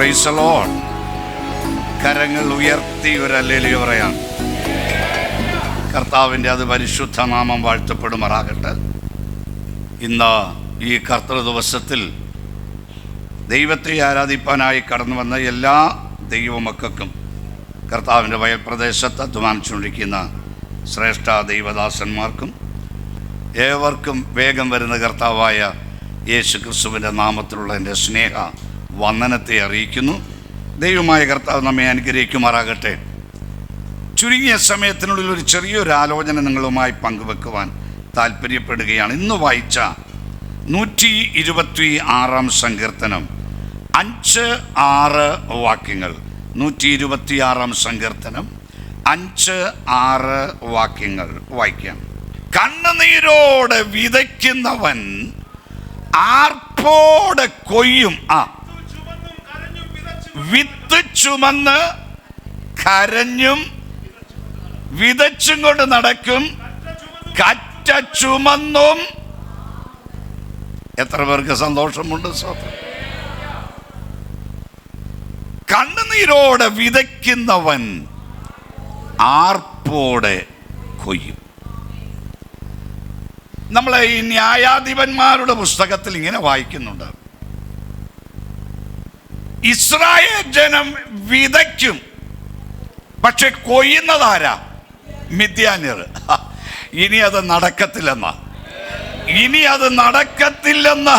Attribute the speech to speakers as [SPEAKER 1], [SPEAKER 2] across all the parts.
[SPEAKER 1] Price load കരങ്ങൾ ഉയർത്തി ഒരു പറയാം കർത്താവിന്റെ അത് പരിശുദ്ധ നാമം വാഴ്ത്തപ്പെടുമാറാകട്ടെ. ഇന്ന് ഈ കർത്തൃ ദിവസത്തിൽ ദൈവത്തെ ആരാധിപ്പാനായി കടന്നു വന്ന എല്ലാ ദൈവമക്കൾക്കും കർത്താവിന്റെ വയൽപ്രദേശത്ത് അധ്വാനിച്ചുകൊണ്ടിരിക്കുന്ന ശ്രേഷ്ഠ ദൈവദാസന്മാർക്കും ഏവർക്കും വേഗം വരുന്ന കർത്താവായ യേശു ക്രിസ്തുവിന്റെ നാമത്തിലുള്ള എന്റെ സ്നേഹ വന്ദനത്തെ അറിയിക്കുന്നു. ദൈവമായ കർത്താവ് നമ്മെ അനുഗ്രഹിക്കുമാറാകട്ടെ. ചുരുങ്ങിയ സമയത്തിനുള്ളിൽ ഒരു ചെറിയൊരു ആലോചന നിങ്ങളുമായി പങ്കുവെക്കുവാൻ താല്പര്യപ്പെടുകയാണ് ഇന്ന് വായിച്ച നൂറ്റി ഇരുപത്തി ആറാം സങ്കീർത്തനം. അഞ്ച് ആറ് വാക്യങ്ങൾ. നൂറ്റി ഇരുപത്തി ആറാം സങ്കീർത്തനം. അഞ്ച് ആറ് വാക്യങ്ങൾ വായിക്കാം. കണ്ണുനീരോടെ വിതയ്ക്കുന്നവൻ ആർപ്പോടെ കൊയ്യും. ആ വിത്ത് ചുമന്ന് കരഞ്ഞും വിതച്ചും കൊണ്ട് നടക്കും.
[SPEAKER 2] കറ്റ ചുമന്നും.
[SPEAKER 1] എത്ര പേർക്ക് സന്തോഷമുണ്ട് സ്വന്തം കണ്ണുനീരോടെ വിതയ്ക്കുന്നവൻ ആർപ്പോടെ കൊയ്യും. നമ്മളെ ഈ ന്യായാധിപന്മാരുടെ പുസ്തകത്തിൽ ഇങ്ങനെ വായിക്കുന്നുണ്ട്. ഇസ്രായേൽ ജനം വിതയ്ക്കും. പക്ഷെ കൊയ്യുന്നതാരാ? മിഥ്യാന്യർ ഇനി അത് നടക്കത്തില്ലെന്ന. ഇനി അത് നടക്കത്തില്ലെന്ന.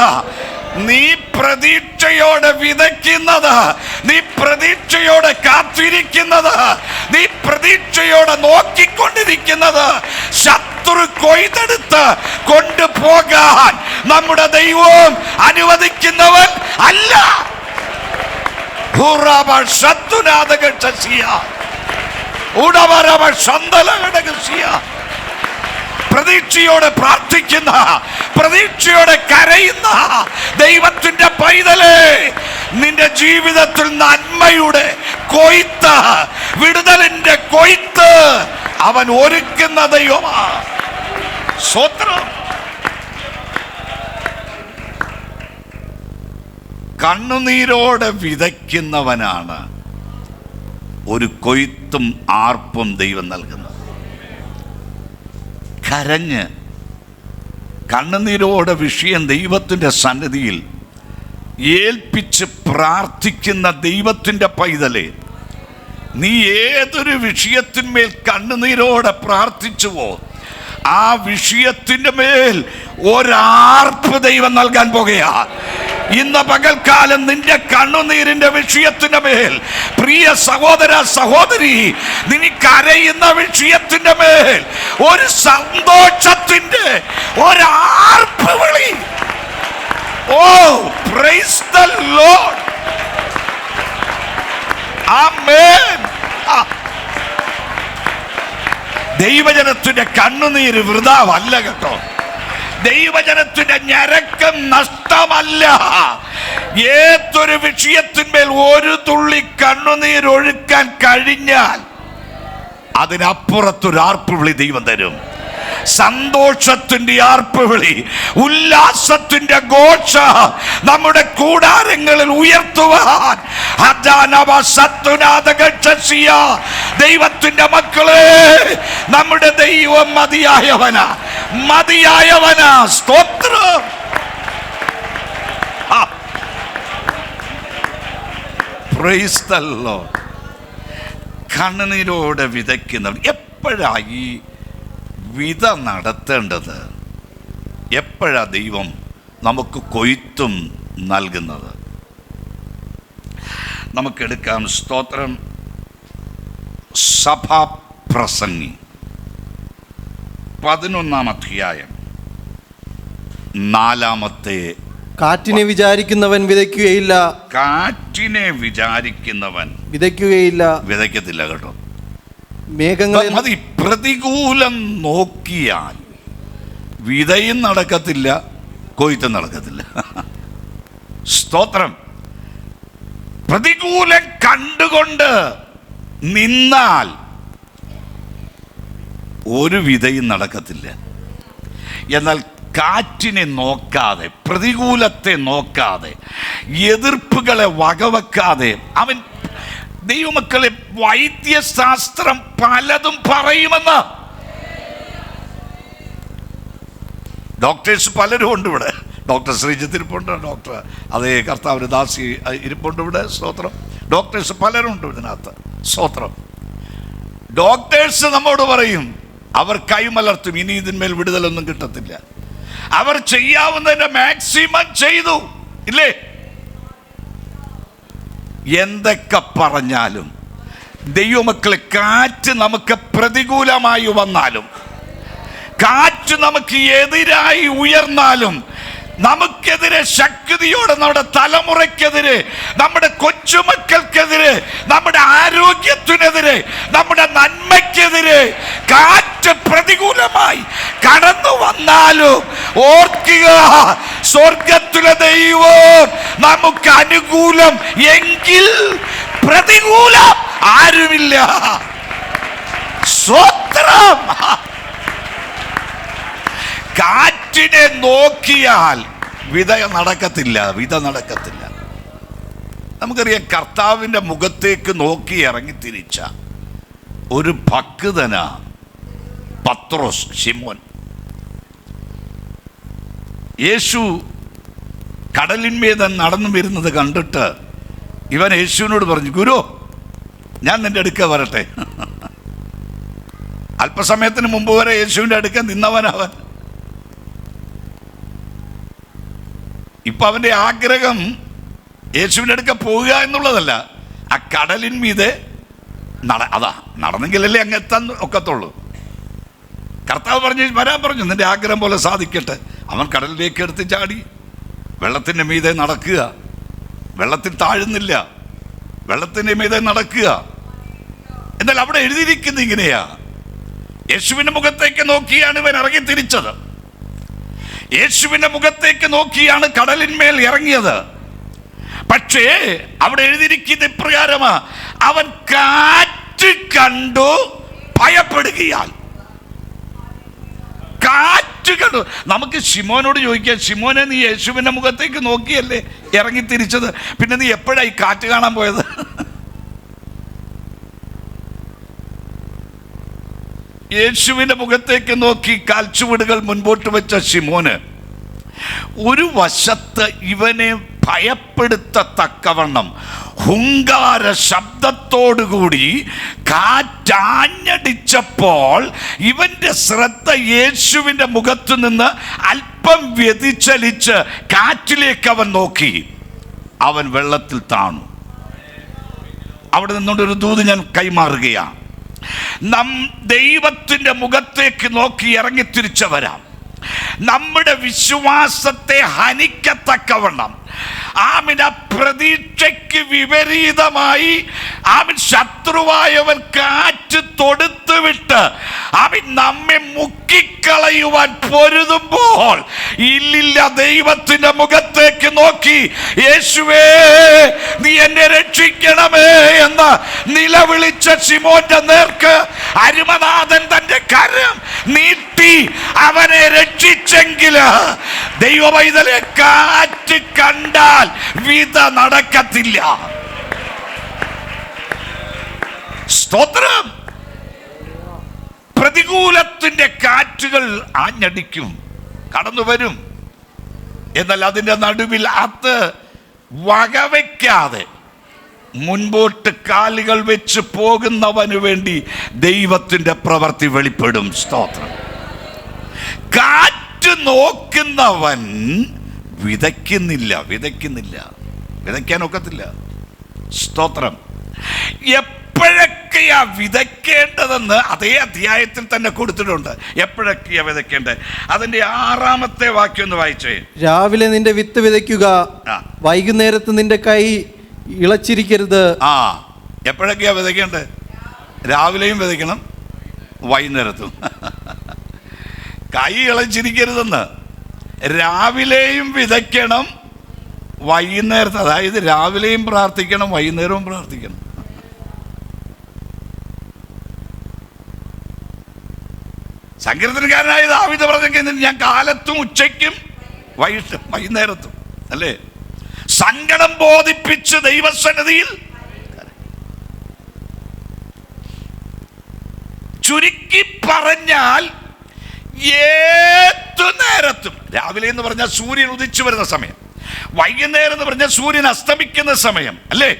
[SPEAKER 1] നീ പ്രതീക്ഷയോടെ വിതയ്ക്കുന്നത്. നീ പ്രതീക്ഷയോടെ കാത്തിരിക്കുന്നത്. നീ പ്രതീക്ഷയോടെ നോക്കിക്കൊണ്ടിരിക്കുന്നത്. ശത്രു കൊയ്തെടുത്ത് കൊണ്ടുപോകാൻ നമ്മുടെ ദൈവവും അനുവദിക്കുന്നവൻ അല്ല. പ്രതീക്ഷയോടെ പ്രാർത്ഥിക്കുന്ന പ്രതീക്ഷയോടെ കരയുന്ന ദൈവത്തിന്റെ പൈതലേ നിന്റെ ജീവിതത്തിൽ നന്മയുടെ കൊയ്ത്ത് വിടുതലിന്റെ കൊയ്ത്ത് അവൻ ഒരുക്കുന്ന ദൈവമാ. സ്വത്രം കണ്ണുനീരോടെ വിതയ്ക്കുന്നവനാണ് ഒരു കൊയ്ത്തും ആർപ്പും ദൈവം നൽകുന്നത്. കരഞ്ഞ് കണ്ണുനീരോടെ വിഷയം ദൈവത്തിന്റെ സന്നിധിയിൽ ഏൽപ്പിച്ച് പ്രാർത്ഥിക്കുന്ന ദൈവത്തിന്റെ പൈതലേ നീ ഏതൊരു വിഷയത്തിന്മേൽ കണ്ണുനീരോടെ പ്രാർത്ഥിച്ചുവോ ആ വിഷയത്തിന്റെ മേൽ ഒരാർപ്പ് ദൈവം നൽകാൻ പോകുകയാ ഇന്ന് പകൽക്കാലം നിന്റെ കണ്ണുനീരിന്റെ വിഷയത്തിന്റെ മേൽ പ്രിയ സഹോദര സഹോദരി നീ കരയുന്ന വിഷയത്തിന്റെ മേൽ ഒരു സന്തോഷത്തിന്റെ ഒരാർപ്പ് വിളി. ഓ പ്രൈസ് ദ ലോർഡ് ആമേൻ ദൈവജനത്തിന്റെ കണ്ണുനീര് വൃതാവല്ല കേട്ടോ. ദൈവജനത്തിന്റെ ഞരക്കം നഷ്ടമല്ല. ഏതൊരു വിഷയത്തിന്മേൽ ഒരു തുള്ളി കണ്ണുനീരൊഴുക്കാൻ കഴിഞ്ഞാൽ അതിനപ്പുറത്തൊരു ആർപ്പുവിളി ദൈവം തരും. സന്തോഷത്തിന്റെ ആർപ്പുവിളി ഉല്ലാസത്തിന്റെ ഘോഷ നമ്മുടെ കൂടാരങ്ങളിൽ ഉയർത്തുവാൻ. ദൈവത്തിന്റെ മക്കളെ നമ്മുടെ ദൈവം മതിയായവനാ. മതിയായവനാ. സ്തോത്രം. കണ്ണുനീരോടെ വിതയ്ക്കുന്നവർ എപ്പോഴായി വിത നടത്തേണ്ടത്? എപ്പോഴാ ദൈവം നമുക്ക് കൊയ്ത്തും നൽകുന്നത്? നമുക്കെടുക്കാം സ്തോത്രം. സഭാപ്രസംഗി. പതിനൊന്നാം അധ്യായം. നാലാമത്തെ
[SPEAKER 3] കാറ്റിനെ വിചാരിക്കുന്നവൻ വിതയ്ക്കുകയില്ല.
[SPEAKER 1] കാറ്റിനെ വിചാരിക്കുന്നവൻ
[SPEAKER 3] വിതയ്ക്കുകയില്ല.
[SPEAKER 1] വിതയ്ക്കത്തില്ല കേട്ടോ.
[SPEAKER 3] മേഘങ്ങൾ
[SPEAKER 1] മതി. പ്രതികൂലം നോക്കിയാൽ വിതയും നടക്കത്തില്ല കൊയ്ത്തും നടക്കത്തില്ല. സ്തോത്രം. പ്രതികൂലം കണ്ടുകൊണ്ട് നിന്നാൽ ഒരു വിധയും നടക്കത്തില്ല. എന്നാൽ കാറ്റിനെ നോക്കാതെ പ്രതികൂലത്തെ നോക്കാതെ എതിർപ്പുകളെ വകവെക്കാതെ അവൻ ദൈവമക്കളെ വൈദ്യശാസ്ത്രം പലതും പറയുമെന്ന്. ഡോക്ടേഴ്സ് പലരും ഉണ്ട് ഇവിടെ. ഡോക്ടർ ശ്രീജിത്ത് ഇരിപ്പുണ്ട് ഡോക്ടർ അതേ കർത്താവിന് ദാസി ഇരിപ്പുണ്ട് ഇവിടെ സ്തോത്രം. ഡോക്ടേഴ്സ് പലരും ഉണ്ട് ഇതിനകത്ത് സ്തോത്രം. ഡോക്ടേഴ്സ് നമ്മോട് പറയും അവർ കൈമലർത്തും. ഇനി ഇതിന്മേൽ വിടുതലൊന്നും കിട്ടത്തില്ല. അവർ ചെയ്യാവുന്നതിന്റെ മാക്സിമം ചെയ്തു. ഇല്ലേ? എന്തൊക്കെ പറഞ്ഞാലും ദൈവമക്കളെ കാറ്റ് നമുക്ക് പ്രതികൂലമായി വന്നാലും കാറ്റ് നമുക്ക് എതിരായി ഉയർന്നാലും നമുക്കെതിരെ ശക്തിയോടെ നമ്മുടെ തലമുറയ്ക്കെതിരെ നമ്മുടെ കൊച്ചുമക്കൾക്കെതിരെ നമ്മുടെ ആരോഗ്യത്തിനെതിരെ നമ്മുടെ നന്മയ്ക്കെതിരെ കാറ്റ് പ്രതികൂലമായി കടന്നു വന്നാലും ഓർക്കുക സ്വർഗത്തിലെ ദൈവം നമുക്ക് അനുകൂലം എങ്കിൽ പ്രതികൂലം ആരുമില്ല. സ്വത്രം കാറ്റിനെ നോക്കിയാൽ വിധ നടക്കത്തില്ല വിധ നടക്കത്തില്ല. നമുക്കറിയാം കർത്താവിന്റെ മുഖത്തേക്ക് നോക്കി ഇറങ്ങി തിരിച്ച ഒരു ഭക്തന പത്രോസ് ഷിമോൻ യേശു കടലിന്മേത നടന്നു വരുന്നത് കണ്ടിട്ട് ഇവൻ യേശുവിനോട് പറഞ്ഞു ഗുരു ഞാൻ നിന്റെ അടുക്ക വരട്ടെ. അല്പസമയത്തിന് മുമ്പ് വരെ യേശുവിന്റെ അടുക്ക നിന്നവനവൻ. ഇപ്പൊ അവന്റെ ആഗ്രഹം യേശുവിന്റെ അടുക്ക പോവുക എന്നുള്ളതല്ല. ആ കടലിൻ മീതെ നട അതാ നടന്നെങ്കിലല്ലേ അങ്ങ് എത്താൻ ഒക്കത്തുള്ളൂ. കർത്താവ് പറഞ്ഞു വരാൻ പറഞ്ഞു നിന്റെ ആഗ്രഹം പോലെ സാധിക്കട്ടെ. അവൻ കടലിലേക്ക് എടുത്ത് ചാടി വെള്ളത്തിന്റെ മീതെ നടക്കുക. വെള്ളത്തിൽ താഴുന്നില്ല. വെള്ളത്തിന്റെ മീതെ നടക്കുക. എന്നാൽ അവിടെ എഴുതിയിരിക്കുന്ന ഇങ്ങനെയാ. യേശുവിന്റെ മുഖത്തേക്ക് നോക്കിയാണ് ഇവൻ ഇറങ്ങി തിരിച്ചത് യേശുവിന്റെ മുഖത്തേക്ക് നോക്കിയാണ് കടലിന്മേൽ ഇറങ്ങിയത്. പക്ഷേ അവിടെ എഴുതിയിരിക്കുന്ന ഇപ്രകാരമാ അവൻ കാറ്റ് കണ്ടു ഭയപ്പെടുകയാൽ. കാറ്റ് കണ്ടു. നമുക്ക് ശിമോനോട് ചോദിക്കാം ശിമോനെ നീ യേശുവിന്റെ മുഖത്തേക്ക് നോക്കിയല്ലേ ഇറങ്ങി തിരിച്ചത്? പിന്നെ നീ എപ്പോഴായി കാറ്റ് കാണാൻ പോയത്? യേശുവിന്റെ മുഖത്തേക്ക് നോക്കി കാൽച്ചുവടുകൾ മുൻപോട്ട് വെച്ച ശിമോന് ഒരു വശത്ത് ഇവനെ ഭയപ്പെടുത്തത്തക്കവണ്ണം ഹുങ്കാര ശബ്ദത്തോടുകൂടി കാറ്റാഞ്ഞടിച്ചപ്പോൾ ഇവന്റെ ശ്രദ്ധ യേശുവിന്റെ മുഖത്തു നിന്ന് അല്പം വ്യതിചലിച്ച് കാറ്റിലേക്ക് അവൻ നോക്കി. അവൻ വെള്ളത്തിൽ താണു. അവിടെ നിന്നുകൊണ്ട് ഒരു ദൂത് ഞാൻ കൈമാറുകയാണ്. നം ദൈവത്തിന്റെ മുഖത്തേക്ക് നോക്കി ഇറങ്ങി തിരിച്ചവരാം നമ്മുടെ വിശ്വാസത്തെ ഹനിക്കത്തക്കവണ്ണം. ആമിന പ്രതീക്ഷയ്ക്ക് വിപരീതമായി ആമിൻ ശത്രുവായവൻ കാറ്റ് തൊടുത്തു വിട്ട് അവൻ നമ്മെ മുക്കിക്കളയുവാൻ പൊരുതുമ്പോൾ ഇല്ലില്ല ദൈവത്തിന്റെ മുഖത്തേക്ക് നോക്കി യേശുവേ നീ എന്നെ രക്ഷിക്കണമേ എന്ന് നിലവിളിച്ച ശിമോന്റെ നേർക്ക് അരുമനാഥൻ തന്റെ കരം നീട്ടി അവനെ രക്ഷിച്ചെങ്കിൽ ദൈവവൈതലെ കാറ്റ് കണ്ടാൽ വിധ നടക്കത്തില്ല. സ്തോത്രം. പ്രതികൂലത്തിന്റെ കാറ്റുകൾ ആഞ്ഞടിക്കും കടന്നു വരും. എന്നാൽ അതിന്റെ നടുവിൽ അത് വകവയ്ക്കാതെ മുൻപോട്ട് കാലുകൾ വെച്ച് പോകുന്നവന് വേണ്ടി ദൈവത്തിന്റെ പ്രവൃത്തി വെളിപ്പെടും. സ്തോത്രം. കാറ്റ് നോക്കുന്നവൻ വിതയ്ക്കുന്നില്ല വിതയ്ക്കുന്നില്ല. വിതയ്ക്കാൻ ഒക്കത്തില്ല. സ്തോത്രം. എപ്പോഴൊക്കെയാ വിതയ്ക്കേണ്ടതെന്ന് അതേ അധ്യായത്തിൽ തന്നെ കൊടുത്തിട്ടുണ്ട്. എപ്പോഴൊക്കെയാ വിതയ്ക്കേണ്ടത്? അതിന്റെ ആറാമത്തെ വാക്യം ഒന്ന് വായിച്ചേ.
[SPEAKER 3] രാവിലെ നിന്റെ വിത്ത് വിതയ്ക്കുക. വൈകുന്നേരത്ത് നിന്റെ കൈ ഇളച്ചിരിക്കരുത്.
[SPEAKER 1] ആ എപ്പോഴൊക്കെയാ വിതയ്ക്കേണ്ടത്? രാവിലെയും വിതയ്ക്കണം വൈകുന്നേരത്തും. കൈ ഇളച്ചിരിക്കരുതെന്ന്. രാവിലെയും വിതയ്ക്കണം വൈകുന്നേരത്ത്. അതായത് രാവിലെയും പ്രാർത്ഥിക്കണം വൈകുന്നേരവും പ്രാർത്ഥിക്കണം. സങ്കീർത്തനക്കാരനായ ദാവിദ് പറഞ്ഞെങ്കിൽ ഞാൻ കാലത്തും ഉച്ചയ്ക്കും വൈകിട്ട് വൈകുന്നേരത്തും അല്ലേ? സങ്കടം ബോധിപ്പിച്ച് ദൈവസന്നിധിയിൽ ചുരുക്കി പറഞ്ഞാൽ ഏതു നേരത്തും രാവിലെ എന്ന് പറഞ്ഞാൽ സൂര്യൻ ഉദിച്ചു വരുന്ന സമയം വൈകുന്നേരം എന്ന് പറഞ്ഞാൽ സൂര്യൻ അസ്തമിക്കുന്ന സമയം അല്ലേ?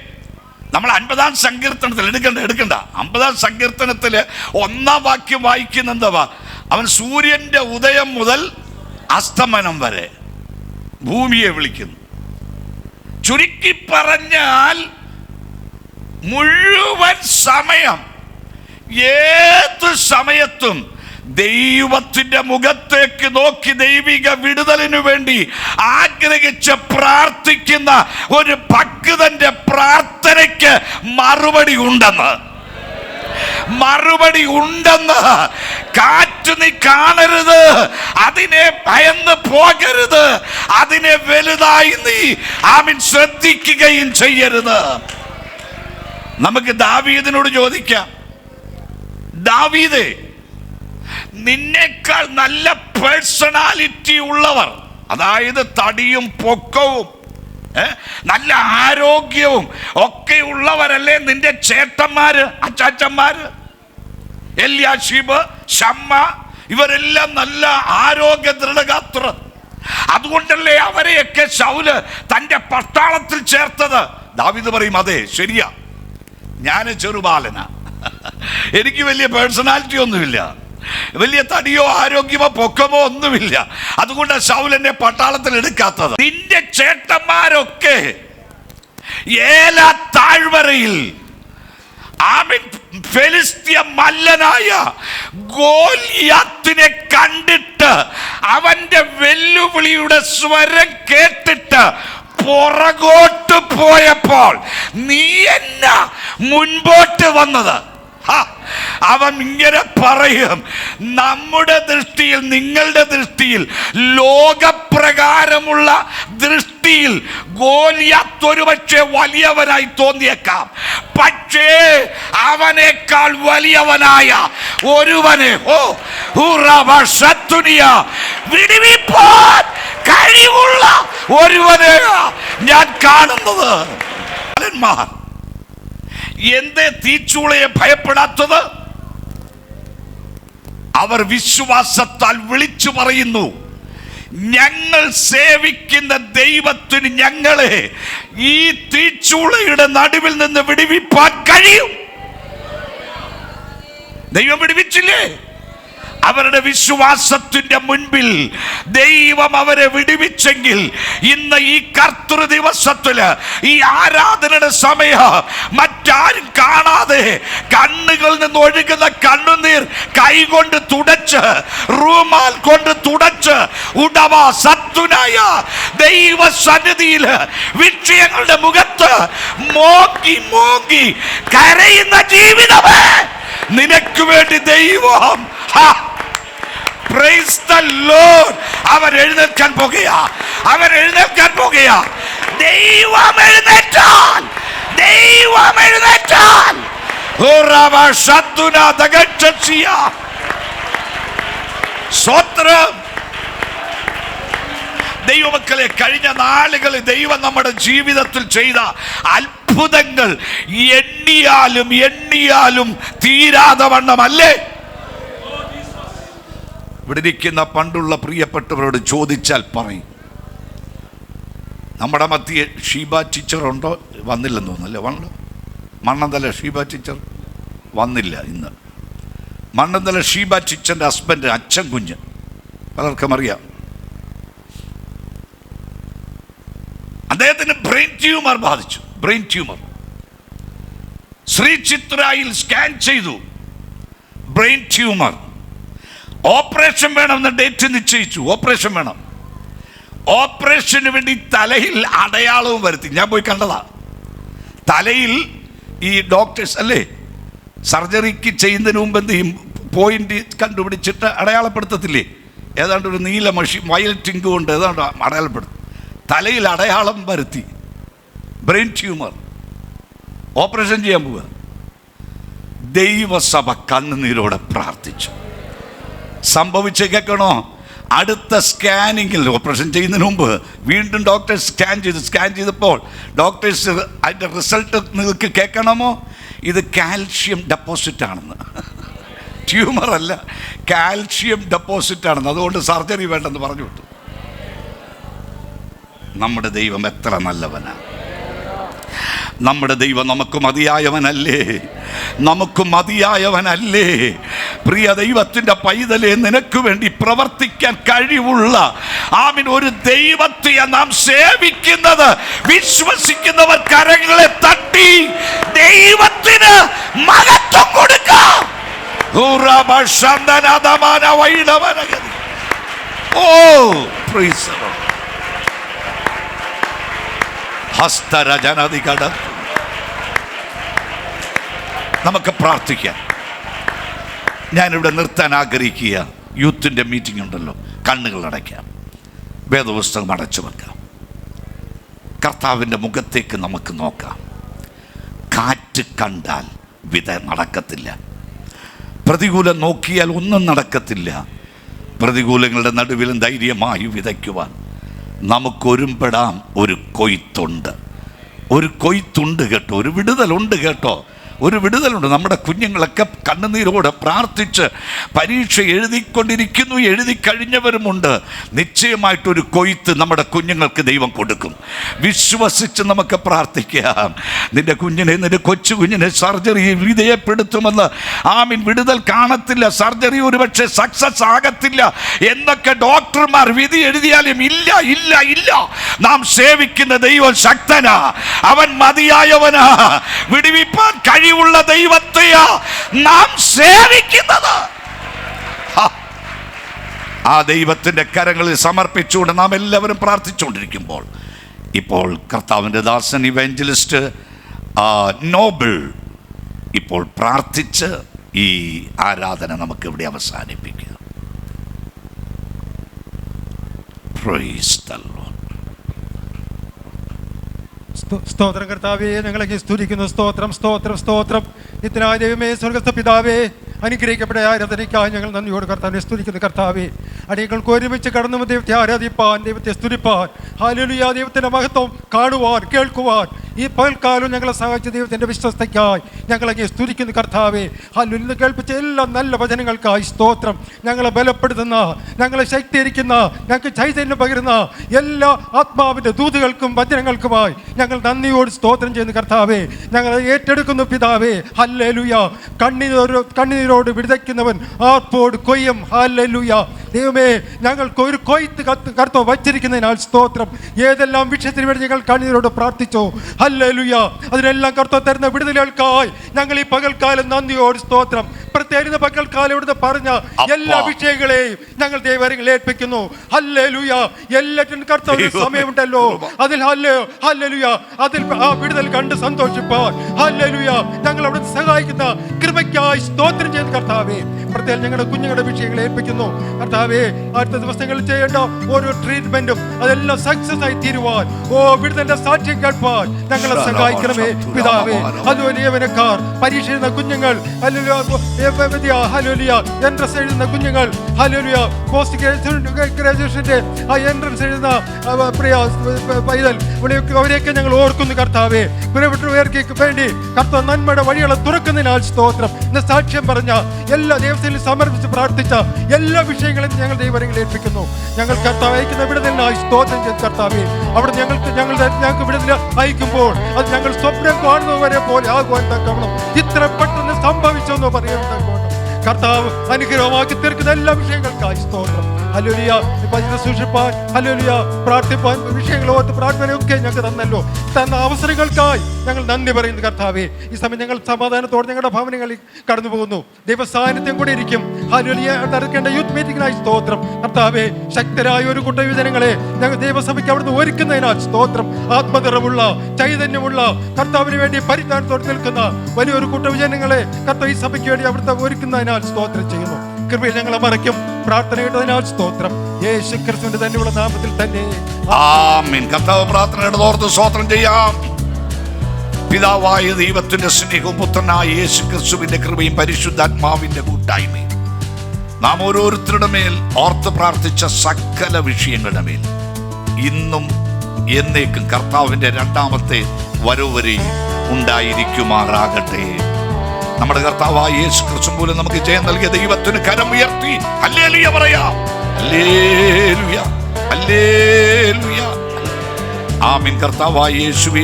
[SPEAKER 1] നമ്മൾ അൻപതാം സങ്കീർത്തനത്തിൽ എടുക്കണ്ട എടുക്കണ്ട. അമ്പതാം സങ്കീർത്തനത്തിൽ ഒന്നാം വാക്യം വായിക്കുന്ന എന്താ അവൻ സൂര്യന്റെ ഉദയം മുതൽ അസ്തമനം വരെ ഭൂമിയെ വിളിക്കുന്നു. ചുരുക്കി പറഞ്ഞാൽ മുഴുവൻ സമയം ഏത് സമയത്തും ദൈവത്തിന്റെ മുഖത്തേക്ക് നോക്കി ദൈവിക വിടുതലിനു വേണ്ടി ആഗ്രഹിച്ച് പ്രാർത്ഥിക്കുന്ന ഒരു ഭക്തന്റെ പ്രാർത്ഥനയ്ക്ക് മറുപടി ഉണ്ടെന്ന് മറുപടി ഉണ്ടെന്ന് കാറ്റ് നീ കാണരുത്. അതിനെ ഭയന്ന് പോകരുത്. അതിനെ വലുതായി നീ ആമിൻ ശ്രദ്ധിക്കുകയും ചെയ്യരുത്. നമുക്ക് ദാവീദിനോട് ചോദിക്കാം. ദാവീദേ നിന്നേക്കാൾ നല്ല പേഴ്സണാലിറ്റി ഉള്ളവർ അതായത് തടിയും പൊക്കവും നല്ല ആരോഗ്യവും ഒക്കെ ഉള്ളവരല്ലേ നിന്റെ ചേട്ടന്മാര് അച്ചാച്ചന്മാര്? എല്യാഷിബ് ഷമ്മ ഇവരെല്ലാം നല്ല ആരോഗ്യ ദൃഢഗാത്ര. അതുകൊണ്ടല്ലേ അവരെയൊക്കെ ശൗൽ തന്റെ പട്ടാളത്തിൽ ചേർത്തത്? ദാവിദ് പറയും അതെ ശരിയാ. ഞാൻ ചെറുബാലന. എനിക്ക് വലിയ പേഴ്സണാലിറ്റി ഒന്നുമില്ല. വലിയ തടിയോ ആരോഗ്യമോ പൊക്കമോ ഒന്നുമില്ല. അതുകൊണ്ട് ശൗൽ എന്നെ പട്ടാളത്തിൽ എടുക്കാത്തത്. നിന്റെ ചേട്ടന്മാരൊക്കെ ഏല താഴ്വരയിൽ ആമിൻ ഫെലിസ്തീയ മല്ലനായ ഗോലിയാത്തിനെ കണ്ടിട്ട് അവന്റെ വെല്ലുവിളിയുടെ സ്വരം കേട്ടിട്ട് പുറകോട്ട് പോയപ്പോൾ നീ എന്നാ മുൻപോട്ട് വന്നത്? ഹാ, അവൻ ഇങ്ങനെ പറയും നമ്മുടെ ദൃഷ്ടിയിൽ നിങ്ങളുടെ ദൃഷ്ടിയിൽ ലോകപ്രകാരമുള്ള ദൃഷ്ടിയിൽ ഗോലിയാത്ത് ഒരുപക്ഷെ വലിയവനായി തോന്നിയേക്കാം. പക്ഷേ അവനേക്കാൾ വലിയവനായ ഒരുവനെ ഓ ഹുറവ ശത്തുനിയ വിടുവിപ്പാൻ കഴിവുള്ള ഒരുവനെ ഞാൻ കാണുന്നത്. എന്തേ തീച്ചൂളയെ ഭയപ്പെടാത്തത്? അവർ വിശ്വാസത്താൽ വിളിച്ചു പറയുന്നു ഞങ്ങൾ സേവിക്കുന്ന ദൈവത്തിന് ഞങ്ങളെ ഈ തീച്ചൂളയുടെ നടുവിൽ നിന്ന് വിടുവിപ്പാൻ കഴിയും. ദൈവം വിടുവിച്ചില്ലേ? അവരുടെ വിശ്വാസത്തിന്റെ മുൻപിൽ ദൈവം അവരെ വിടുവിച്ചെങ്കിൽ ഇന്ന് ഈ കർത്തൃ ദിവസത്തിൽ ഈ ആരാധനയുടെ സമയ മറ്റാരും കാണാതെ കണ്ണുകളിൽ നിന്ന് ഒഴുകുന്ന കണ്ണുനീർ കൈകൊണ്ട് തുടച്ച് റൂമാൽ കൊണ്ട് തുടച്ച് ഉടവ സത്തുനായ ദൈവ സന്നിധിയിൽ വിഷയങ്ങളുടെ മുഖത്ത് മോക്കി മോക്കി കരയുന്ന ജീവിതമേ നിനക്ക് വേണ്ടി ദൈവം ഹാ പ്രൈസ് ദ ലോർഡ് അവൻ എഴുന്നേൽക്കാൻ പോകുകയാ അവൻ എഴുന്നേൽക്കാൻ പോകുകയാ ദൈവം എഴുന്നേറ്റാൽ ദൈവം എഴുന്നേറ്റാൽ. സ്തോത്രം ദൈവമക്കളെ കഴിഞ്ഞ നാളുകളിൽ ദൈവം നമ്മുടെ ജീവിതത്തിൽ ചെയ്ത അത്ഭുതങ്ങൾ എണ്ണിയാലും എണ്ണിയാലും തീരാതെ വണ്ണമല്ലേ? ഇവിടെ ഇരിക്കുന്ന പണ്ടുള്ള പ്രിയപ്പെട്ടവരോട് ചോദിച്ചാൽ പറയും. നമ്മുടെ മത്തി ഷീബ ടീച്ചറുണ്ടോ വന്നില്ലെന്ന് തോന്നുന്നല്ലേ വന്നു? മണ്ണന്തല ഷീബ ടീച്ചർ വന്നില്ല ഇന്ന്. മണ്ണന്തല ഷീബ ടീച്ചറിന്റെ ഹസ്ബൻഡ് അച്ഛൻ കുഞ്ഞ്. പലർക്കും അറിയാം. അദ്ദേഹത്തിന് ബ്രെയിൻ ട്യൂമർ ബാധിച്ചു. ബ്രെയിൻ ട്യൂമർ ശ്രീ ചിത്രയിൽ സ്കാൻ ചെയ്തു. ബ്രെയിൻ ട്യൂമർ ഓപ്പറേഷൻ വേണമെന്ന് ഡേറ്റ് നിശ്ചയിച്ചു. ഓപ്പറേഷൻ വേണം. ഓപ്പറേഷന് വേണ്ടി തലയിൽ അടയാളവും വരുത്തി. ഞാൻ പോയി കണ്ടതാ. തലയിൽ ഈ ഡോക്ടേഴ്സ് അല്ലേ? സർജറിക്ക് ചെയ്യുന്നതിന് മുമ്പ് എന്ത് ചെയ്യും? പോയിന്റ് കണ്ടുപിടിച്ചിട്ട് അടയാളപ്പെടുത്തത്തില്ലേ? ഏതാണ്ട് ഒരു നീല മഷി വയൽ ടിങ്ക് കൊണ്ട് ഏതാണ്ട് അടയാളപ്പെടുത്തും. തലയിൽ അടയാളം വരുത്തി. Brain tumour. ഓപ്പറേഷൻ ചെയ്യാൻ പോവുക ദൈവസഭ കണ്ണുനീരോടെ പ്രാർത്ഥിച്ചു. സംഭവിച്ച് കേൾക്കണോ? അടുത്ത സ്കാനിങ്ങിൽ ഓപ്പറേഷൻ ചെയ്യുന്നതിന് മുമ്പ് വീണ്ടും ഡോക്ടർ സ്കാൻ ചെയ്ത് സ്കാൻ ചെയ്തപ്പോൾ ഡോക്ടേഴ്സ് അതിന്റെ റിസൾട്ട് നിങ്ങൾക്ക് കേൾക്കണമോ? ഇത് കാൽഷ്യം ഡെപ്പോസിറ്റ് ആണെന്ന് ട്യൂമർ അല്ല കാൽഷ്യം ഡെപ്പോസിറ്റ് ആണെന്ന് അതുകൊണ്ട് സർജറി വേണ്ടെന്ന് പറഞ്ഞു വിട്ടു. നമ്മുടെ ദൈവം എത്ര നല്ലവനാണ് നമ്മുടെ ദൈവം നമുക്ക് മതിയായവനല്ലേ? നമുക്ക് മതിയായവനല്ലേ? പ്രിയ ദൈവത്തിന്റെ പൈതലെ നിനക്ക് വേണ്ടി പ്രവർത്തിക്കാൻ കഴിവുള്ള ആമിൻ ഒരു ദൈവത്തെ നാം സേവിക്കുന്നത്. വിശ്വസിക്കുന്നവർ കരങ്ങളെ തട്ടി ദൈവത്തിന് മഹത്വം കൊടുക്കാം. ഓ praise ഹസ്തരജനതി കടത്തു നമുക്ക് പ്രാർത്ഥിക്കാം. ഞാനിവിടെ നിർത്താൻ ആഗ്രഹിക്കുക. യൂത്തിന്റെ മീറ്റിംഗ് ഉണ്ടല്ലോ കണ്ണുകൾ അടയ്ക്കാം. വേദപുസ്തകം അടച്ചു വെക്കാം. കർത്താവിന്റെ മുഖത്തേക്ക് നമുക്ക് നോക്കാം. കാറ്റ് കണ്ടാൽ വിത നടക്കത്തില്ല. പ്രതികൂലം നോക്കിയാൽ ഒന്നും നടക്കത്തില്ല. പ്രതികൂലങ്ങളുടെ നടുവിലും ധൈര്യമായി വിതയ്ക്കുവാൻ നമുക്കൊരുമ്പെടാം ഒരു കൊയ്ത്തുണ്ട്. ഒരു കൊയ്ത്തുണ്ട് കേട്ടോ ഒരു വിടുതലുണ്ട് കേട്ടോ. ഒരു വിടുതലുണ്ട്. നമ്മുടെ കുഞ്ഞുങ്ങളൊക്കെ കണ്ണുനീരോടെ പ്രാർത്ഥിച്ച് പരീക്ഷ എഴുതിക്കൊണ്ടിരിക്കുന്നു എഴുതി കഴിഞ്ഞവരുമുണ്ട് നിശ്ചയമായിട്ടൊരു കൊയ്ത്ത് നമ്മുടെ കുഞ്ഞുങ്ങൾക്ക് ദൈവം കൊടുക്കും. വിശ്വസിച്ച് നമുക്ക് പ്രാർത്ഥിക്കാം. നിന്റെ കുഞ്ഞിനെ നിന്റെ കൊച്ചു കുഞ്ഞിനെ സർജറി വിധേയപ്പെടുത്തുമെന്ന് ആമിൻ വിടുതൽ കാണത്തില്ല. സർജറി ഒരുപക്ഷെ സക്സസ് ആകത്തില്ല എന്നൊക്കെ ഡോക്ടർമാർ വിധി എഴുതിയാലും ഇല്ല ഇല്ല ഇല്ല. നാം സേവിക്കുന്ന ദൈവം ശക്തനാ. അവൻ മതിയായവനാ. വിടിവിപ്പാൻ കഴിവുള്ള ദൈവത്തെയാ നാം സേവിക്കുന്നത്. ആ ദൈവത്തിന്റെ കരങ്ങളിൽ സമർപ്പിച്ചുകൊണ്ട് നാം എല്ലാവരും പ്രാർത്ഥിച്ചുകൊണ്ടിരിക്കുമ്പോൾ ഇപ്പോൾ കർത്താവിന്റെ ദാസൻ ഇവഞ്ചലിസ്റ്റ് നോബിൾ ഇപ്പോൾ പ്രാർത്ഥിച്ച് ഈ ആരാധന നമുക്ക് ഇവിടെ അവസാനിപ്പിക്കുക പ്രൈസ്.
[SPEAKER 4] സ്തോ- സ്തോത്രം കർത്താവേ ഞങ്ങളെ സ്തുതിക്കുന്നു. സ്തോത്രം സ്തോത്രം സ്തോത്രം. നിത്യനായ ദൈവമേ സ്വർഗസ്ഥ പിതാവേ അനുഗ്രഹിക്കപ്പെട്ട ആരാധനയ്ക്കായി ഞങ്ങൾ നന്ദിയോട് കർത്താവിനെ സ്തുതിക്കുന്നു. കർത്താവേ അടിയങ്ങൾക്ക് ഒരുമിച്ച് കടന്നു ദൈവത്തെ ആരാധിപ്പാൻ ദൈവത്തെ സ്തുതിപ്പാൻ ഹാലുലിയ ദൈവത്തിന്റെ മഹത്വം കാണുവാൻ കേൾക്കുവാൻ ഈ പകൽക്കാലം ഞങ്ങളെ സഹായിച്ച ദൈവത്തിന്റെ വിശ്വസ്തയ്ക്കായി ഞങ്ങളെ സ്തുതിക്കുന്നു കർത്താവേ. ഹാലുലിന്ന് കേൾപ്പിച്ച എല്ലാ നല്ല വചനങ്ങൾക്കായി സ്തോത്രം. ഞങ്ങളെ ബലപ്പെടുത്തുന്ന ഞങ്ങളെ ശക്തീകരിക്കുന്ന ഞങ്ങൾക്ക് ചൈതന്യം പകരുന്ന എല്ലാ ആത്മാവിന്റെ ദൂതുകൾക്കും വചനങ്ങൾക്കുമായി ഞങ്ങൾ നന്ദിയോട് സ്തോത്രം ചെയ്യുന്നു കർത്താവേ. ഞങ്ങൾ ഏറ്റെടുക്കുന്നു പിതാവേ. ഹല്ലേലൂയ. കണ്ണീരോ കണ്ണീരോട് വിടുതയ്ക്കുന്നവൻ ആർപ്പോട് കൊയ്യും. ഹല്ലേലൂയ. ദൈവമേ ഞങ്ങൾക്ക് ഒരു കൊയ്ത്ത് കത്ത് കർത്തോ വച്ചിരിക്കുന്നതിനാൽ സ്തോത്രം. ഏതെല്ലാം വിഷയത്തിന് വേണ്ടി ഞങ്ങൾ കണ്ണീരോട് പ്രാർത്ഥിച്ചോ? ഹല്ലേലൂയ. അതിനെല്ലാം കർത്തോ തരുന്ന വിടുതലുകൾക്കായി ഞങ്ങൾ ഈ പകൽക്കാലം നന്ദിയോട് സ്തോത്രം. പ്രത്യേക പകൽക്കാലം ഇവിടുന്ന് പറഞ്ഞ എല്ലാ അഭിഷേകങ്ങളെയും ഞങ്ങൾ ദൈവരങ്ങൾ ഏൽപ്പിക്കുന്നു. ഹല്ലേലൂയ. എല്ലാറ്റിനും കർത്തവ സമയമുണ്ടല്ലോ. അതിൽ ഹല്ലേ ഹല്ലേലൂയ. അതിൽ ആ വിടുതൽ കണ്ട് സന്തോഷിപ്പാൻ. ഹല്ലേലൂയ. ഞങ്ങൾ അവിടെ സഹായിക്കുന്ന കൃപയ്ക്കായി സ്തോത്രം ചെയ്ത് കർത്താവേ. പ്രത്യേകം ഞങ്ങളുടെ കുഞ്ഞുങ്ങളുടെ വിഷയങ്ങൾ ഏൽപ്പിക്കുന്നു. കർത്താവേ അടുത്ത ദിവസങ്ങളിൽ ചെയ്യേണ്ട ഓരോ ട്രീറ്റ്മെന്റും അതെല്ലാം സക്സസ് ആയി തീരുവാൻ. ഓ വിടുതലിന്റെ സാക്ഷ്യം കേൾപ്പാൻ ഞങ്ങളെ സഹായിക്കണമേ പിതാവേ. അതുപോലെ യവനക്കാർ പരീക്ഷ കുഞ്ഞുങ്ങൾ കുഞ്ഞുങ്ങൾ എൻട്രൻസ് എഴുതുന്ന കുഞ്ഞുങ്ങൾ. ഹല്ലേലൂയ. പോസ്റ്റ് ഗ്രാജുവേഷന്റെ ആ എൻട്രൻസ് എഴുതുന്ന പ്രിയ പൈതൽ. അവരെയൊക്കെ ഞങ്ങൾ ഓർക്കുന്നു കർത്താവേ. പ്രിയപ്പെട്ടവർക്ക് വേണ്ടി കർത്ത നന്മയുടെ വഴികളെ തുറക്കുന്നതിനാൽ സ്തോത്രം. സാക്ഷ്യം പറഞ്ഞ എല്ലാ ദൈവത്തിൽ സമർപ്പിച്ച് പ്രാർത്ഥിച്ച എല്ലാ വിഷയങ്ങളും ഞങ്ങൾ ദൈവങ്ങളിൽ ഏൽപ്പിക്കുന്നു. ഞങ്ങൾ കർത്താവ് അയക്കുന്ന വിടുതലിനായി സ്തോത്രം ചെയ്ത് കർത്താവേ. അവിടെ ഞങ്ങൾക്ക് ഞങ്ങൾ ഞങ്ങൾക്ക് വിടുതൽ അയക്കുമ്പോൾ അത് ഞങ്ങൾ സ്വപ്നം കാണുന്നവരെ പോലെ ആകുവാൻ തക്കവണ്ണം. ഇത്ര പെട്ടെന്ന് സംഭവിച്ചെന്ന് പറയാൻ തക്കവണ്ണം കർത്താവ് അനുഗ്രഹമാക്കി തീർക്കുന്ന എല്ലാ വിഷയങ്ങൾക്കായി സ്തോത്രം. ഹല്ലേലൂയ ഭജന സൂക്ഷിപ്പാൻ. ഹല്ലേലൂയ പ്രാർത്ഥിപ്പാൻ. വിഷയങ്ങൾ ഓർത്ത് പ്രാർത്ഥനയൊക്കെ ഞങ്ങൾക്ക് തന്നല്ലോ. തന്ന അവസരങ്ങൾക്കായി ഞങ്ങൾ നന്ദി പറയുന്നു കർത്താവേ. ഈ സമയം ഞങ്ങൾ സമാധാനത്തോടെ ഞങ്ങളുടെ ഭവനങ്ങളിൽ കടന്നു പോകുന്നു ദൈവസാന്നിധ്യം കൂടെ ഇരിക്കും. ഹല്ലേലൂയ നടക്കേണ്ട യൂത്ത് മീറ്റിംഗിനായി സ്തോത്രം. കർത്താവേ ശക്തരായ ഒരു കൂട്ട യുവജനങ്ങളെ ഞങ്ങൾ ദൈവസഭയ്ക്ക് അവിടുന്ന് ഒരുക്കുന്നതിനാൽ സ്തോത്രം. ആത്മനിറവുള്ള ചൈതന്യമുള്ള കർത്താവിന് വേണ്ടി പരിജ്ഞാനത്തോടെ നിൽക്കുന്ന വലിയൊരു കൂട്ട വിജയങ്ങളെ കർത്താവ് ഈ സഭയ്ക്ക് വേണ്ടി അവിടുത്തെ ഒരുക്കുന്നതിനാൽ സ്തോത്രം ചെയ്യുന്നു. കൃപയിൽ ഞങ്ങളെ മറയ്ക്കും. പ്രാർത്ഥന കേട്ടതിനാൽ സ്തോത്രം. യേശു ക്രിസ്തുവിന്റെ തന്നെയുള്ള നാമത്തിൽ തന്നെ.
[SPEAKER 1] ആമീൻ. കർത്താവ് പ്രാർത്ഥനയുടെ ഓർത്ത് സ്തോത്രം ചെയ്യാം. പിതാവായ ദൈവത്തിന്റെ സ്നേഹവും പുത്രനായ യേശു ക്രിസ്തുവിന്റെ കൃപയും പരിശുദ്ധാത്മാവിന്റെ കൂട്ടായ്മയും നാം ഓരോരുത്തരുടെ മേൽ ഓർത്ത് പ്രാർത്ഥിച്ച സകല വിഷയങ്ങളുടെ മേൽ ഇന്നും എന്നേക്കും കർത്താവിന്റെ രണ്ടാമത്തെ വരവ് വരെയും ഉണ്ടായിരിക്കുമാറാകട്ടെ. നമ്മുടെ കർത്താവായ യേശു ക്രിസ്തു മൂലം നമുക്ക് ജയം നൽകിയ ദൈവത്തിന് കരം ഉയർത്തി. ഹല്ലേലൂയ പറയാ. ഹല്ലേലൂയ. ഹല്ലേലൂയ. ആമീൻ. കർത്താവായ യേശുവേ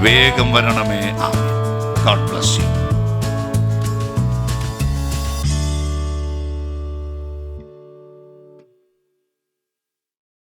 [SPEAKER 1] വേഗം വരണമേ. ആമീൻ. God bless you